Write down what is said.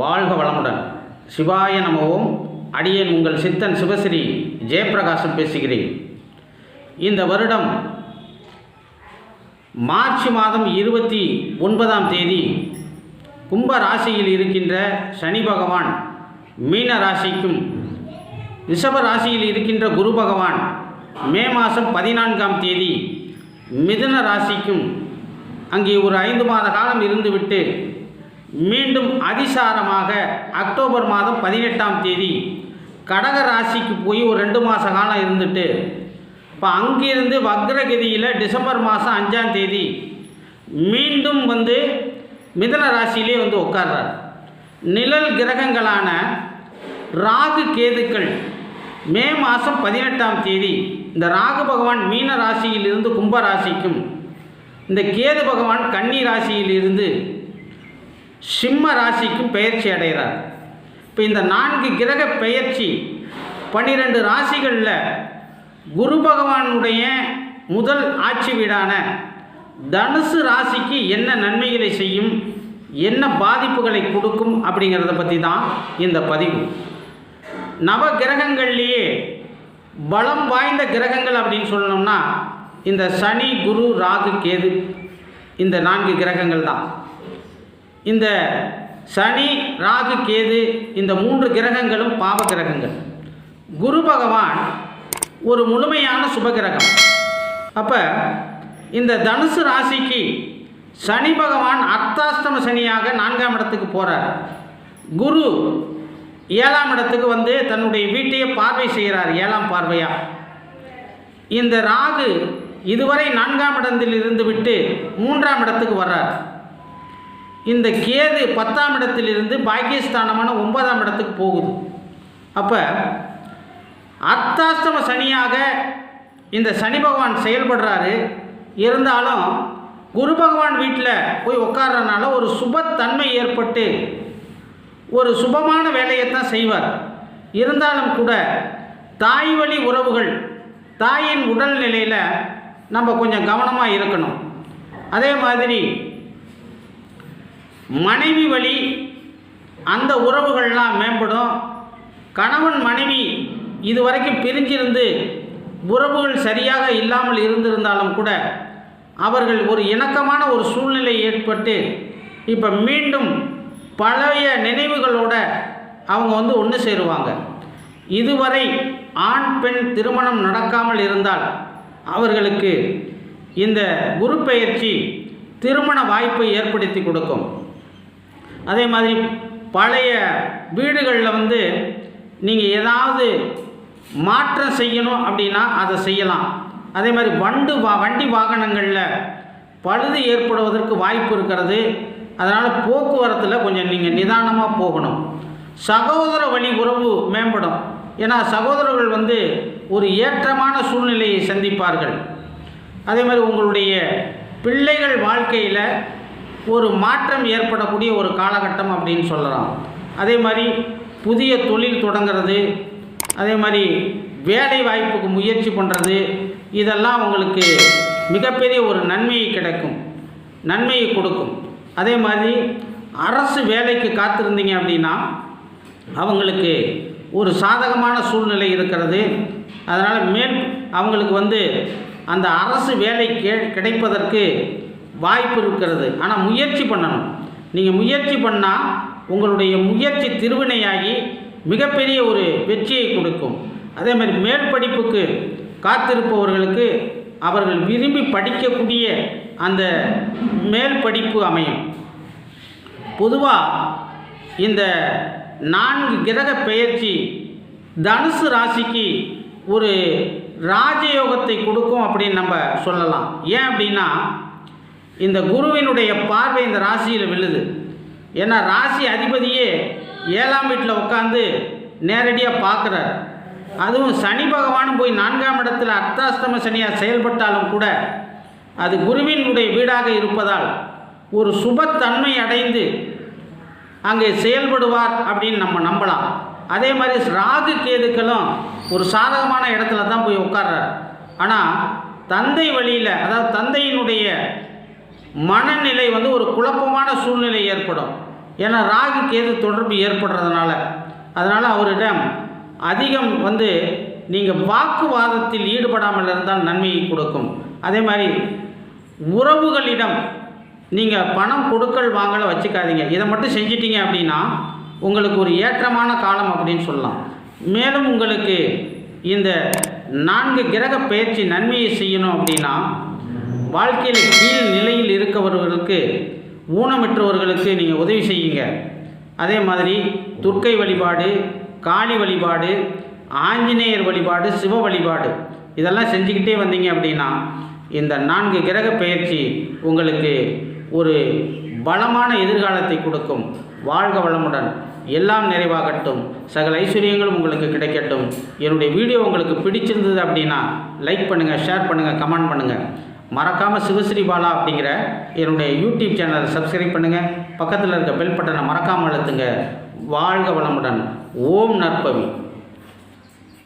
வாழ்க வளமுடன். சிவாய நமவும். அடியேன் உங்கள் சித்தன் சிவஸ்ரீ ஜெயப்பிரகாசம் பேசுகிறேன். இந்த வருடம் மார்ச் மாதம் இருபத்தி ஒன்பதாம் தேதி கும்ப ராசியில் இருக்கின்ற சனி பகவான் மீன ராசிக்கும் ரிஷப ராசியில் இருக்கின்ற குரு பகவான் மே மாதம் பதினான்காம் தேதி மிதுன ராசிக்கும் அங்கே ஒரு ஐந்து மாத காலம் இருந்துவிட்டு மீண்டும் அதிசாரமாக அக்டோபர் மாதம் பதினெட்டாம் தேதி கடக ராசிக்கு போய் ஒரு ரெண்டு மாத காலம் இருந்துட்டு இப்போ அங்கிருந்து வக்ரகதியில் டிசம்பர் மாதம் அஞ்சாம் தேதி மீண்டும் வந்து மிதன ராசியிலே வந்து உட்கார்றார். நிழல் கிரகங்களான ராகு கேதுக்கள் மே மாதம் பதினெட்டாம் தேதி இந்த ராகு பகவான் மீன ராசியிலிருந்து கும்ப ராசிக்கும் இந்த கேது பகவான் கன்னி ராசியிலிருந்து சிம்ம ராசிக்கும் பெயர்ச்சி அடைகிறார். இப்போ இந்த நான்கு கிரக பெயர்ச்சி பன்னிரெண்டு ராசிகளில் குரு பகவானுடைய முதல் ஆட்சி வீடான தனுசு ராசிக்கு என்ன நன்மைகளை செய்யும் என்ன பாதிப்புகளை கொடுக்கும் அப்படிங்கிறத பற்றி தான் இந்த பதிவு. நவ கிரகங்கள்லேயே பலம் வாய்ந்த கிரகங்கள் அப்படின்னு சொல்லணும்னா இந்த சனி குரு ராகு கேது இந்த நான்கு கிரகங்கள் தான். இந்த சனி ராகு கேது இந்த மூன்று கிரகங்களும் பாவ கிரகங்கள். குரு பகவான் ஒரு முழுமையான சுபகிரகம் அப்போ இந்த தனுசு ராசிக்கு சனி பகவான் அர்த்தாஷ்டம சனியாக நான்காம் இடத்துக்கு போகிறார் குரு ஏழாம் இடத்துக்கு வந்து தன்னுடைய வீட்டையே பார்வை செய்கிறார் ஏழாம் பார்வையாக இந்த ராகு இதுவரை நான்காம் இடத்தில் இருந்து விட்டு மூன்றாம் இடத்துக்கு வர்றார். இந்த கேது பத்தாம் இடத்திலிருந்து பாக்கியஸ்தானமான ஒன்பதாம் இடத்துக்கு போகுது. அப்போ அர்த்தாஷ்டம சனியாக இந்த சனி பகவான் செயல்படுறாரு. இருந்தாலும் குரு பகவான் வீட்டில் போய் உட்கார்றதுனால ஒரு சுபத்தன்மை ஏற்பட்டு ஒரு சுபமான வேலையை தான் செய்வார். இருந்தாலும் கூட தாய் வழி உறவுகள் தாயின் உடல்நிலையில் நம்ம கொஞ்சம் கவனமாக இருக்கணும். அதே மாதிரி மனைவி வழி அந்த உறவுகள்லாம் மேம்படும். கணவன் மனைவி இதுவரைக்கும் பிரிஞ்சிருந்து உறவுகள் சரியாக இல்லாமல் இருந்திருந்தாலும் கூட அவர்கள் ஒரு இணக்கமான ஒரு சூழ்நிலை ஏற்பட்டு இப்போ மீண்டும் பழைய நினைவுகளோட அவங்க வந்து ஒன்று சேருவாங்க. இதுவரை ஆண் பெண் திருமணம் நடக்காமல் இருந்தால் அவர்களுக்கு இந்த குரு பெயர்ச்சி திருமண வாய்ப்பை ஏற்படுத்தி கொடுக்கும். அதே மாதிரி பழைய வீடுகளில் வந்து நீங்கள் ஏதாவது மாற்றம் செய்யணும் அப்படின்னா அதை செய்யலாம். அதே மாதிரி வண்டு வா வண்டி வாகனங்களில் பழுது ஏற்படுவதற்கு வாய்ப்பு இருக்கிறது. அதனால் போக்குவரத்தில் கொஞ்சம் நீங்கள் நிதானமாக போகணும். சகோதர வழி உறவு மேம்படும். ஏன்னா சகோதரர்கள் வந்து ஒரு ஏற்றமான சூழ்நிலையை சந்திப்பார்கள். அதே மாதிரி உங்களுடைய பிள்ளைகள் வாழ்க்கையில் ஒரு மாற்றம் ஏற்படக்கூடிய ஒரு காலகட்டம் அப்படின்னு சொல்லலாம். அதே மாதிரி புதிய தொழில் தொடங்கிறது அதே மாதிரி வேலை வாய்ப்புக்கு முயற்சி பண்ணுறது இதெல்லாம் உங்களுக்கு மிகப்பெரிய ஒரு நன்மையை கிடைக்கும் நன்மையை கொடுக்கும். அதே மாதிரி அரசு வேலைக்கு காத்திருந்தீங்க அப்படின்னா அவங்களுக்கு ஒரு சாதகமான சூழ்நிலை இருக்கிறது. அதனால் மேல் அவங்களுக்கு வந்து அந்த அரசு வேலை கே கிடைப்பதற்கு வாய்ப்பு இருக்கிறது. ஆனால் முயற்சி பண்ணணும். நீங்கள் முயற்சி பண்ணால் உங்களுடைய முயற்சி திருவினையாகி மிகப்பெரிய ஒரு வெற்றியை கொடுக்கும். அதே மாதிரி மேல் படிப்புக்கு காத்திருப்பவர்களுக்கு அவர்கள் விரும்பி படிக்கக்கூடிய அந்த மேல் படிப்பு அமையும். பொதுவாக இந்த நான்கு கிரக பெயர்ச்சி தனுசு ராசிக்கு ஒரு ராஜயோகத்தை கொடுக்கும் அப்படின்னு நம்ம சொல்லலாம். ஏன் அப்படின்னா இந்த குருவினுடைய பார்வை இந்த ராசியில் விழுது. ஏன்னா ராசி அதிபதியே ஏழாம் வீட்டில் உட்காந்து நேரடியாக பார்க்குறார் அதுவும் சனி பகவானும் போய் நான்காம் இடத்துல அர்த்தாஷ்டம சனியாக செயல்பட்டாலும் கூட அது குருவினுடைய வீடாக இருப்பதால் ஒரு சுபத்தன்மை அடைந்து அங்கே செயல்படுவார் அப்படின்னு நம்ம நம்பலாம். அதே மாதிரி ராகு கேதுக்களும் ஒரு சாதகமான இடத்துல தான் போய் உட்கார்றார் ஆனால் தந்தை வழியில் அதாவது தந்தையினுடைய மனநிலை வந்து ஒரு குழப்பமான சூழ்நிலை ஏற்படும். ஏன்னா ராகு கேது தொடர்பு ஏற்படுறதுனால. அதனால் அவரிடம் அதிகம் வந்து நீங்கள் வாக்குவாதத்தில் ஈடுபடாமல் இருந்தால் நன்மையை கொடுக்கும். அதே மாதிரி உறவுகளிடம் நீங்கள் பணம் கொடுக்கல் வாங்கலை வச்சுக்காதீங்க. இதை மட்டும் செஞ்சிட்டீங்க அப்படின்னா உங்களுக்கு ஒரு ஏற்றமான காலம் அப்படின்னு சொல்லலாம். மேலும் உங்களுக்கு இந்த நான்கு கிரக பயிற்சி நன்மையை செய்யணும் அப்படின்னா வாழ்க்கையில் கீழ் நிலையில் இருக்கவர்களுக்கு ஊனமற்றவர்களுக்கு நீங்கள் உதவி செய்யுங்க. அதே மாதிரி துர்க்கை வழிபாடு காளி வழிபாடு ஆஞ்சநேயர் வழிபாடு சிவ வழிபாடு இதெல்லாம் செஞ்சுக்கிட்டே வந்தீங்க அப்படின்னா இந்த நான்கு கிரக பயிற்சி உங்களுக்கு ஒரு பலமான எதிர்காலத்தை கொடுக்கும். வாழ்க வளமுடன். எல்லாம் நிறைவாகட்டும். சகல ஐஸ்வர்யங்களும் உங்களுக்கு கிடைக்கட்டும். என்னுடைய வீடியோ உங்களுக்கு பிடிச்சிருந்தது அப்படின்னா லைக் பண்ணுங்கள் ஷேர் பண்ணுங்கள் கமெண்ட் பண்ணுங்கள் மறக்காமல் சிவஸ்ரீ பாலா அப்படிங்கிற என்னுடைய யூடியூப் சேனலை சப்ஸ்கிரைப் பண்ணுங்கள் பக்கத்தில் இருக்க பெல் பட்டனை மறக்காமல் அழுத்துங்க. வாழ்க வளமுடன். ஓம் நற்பவி.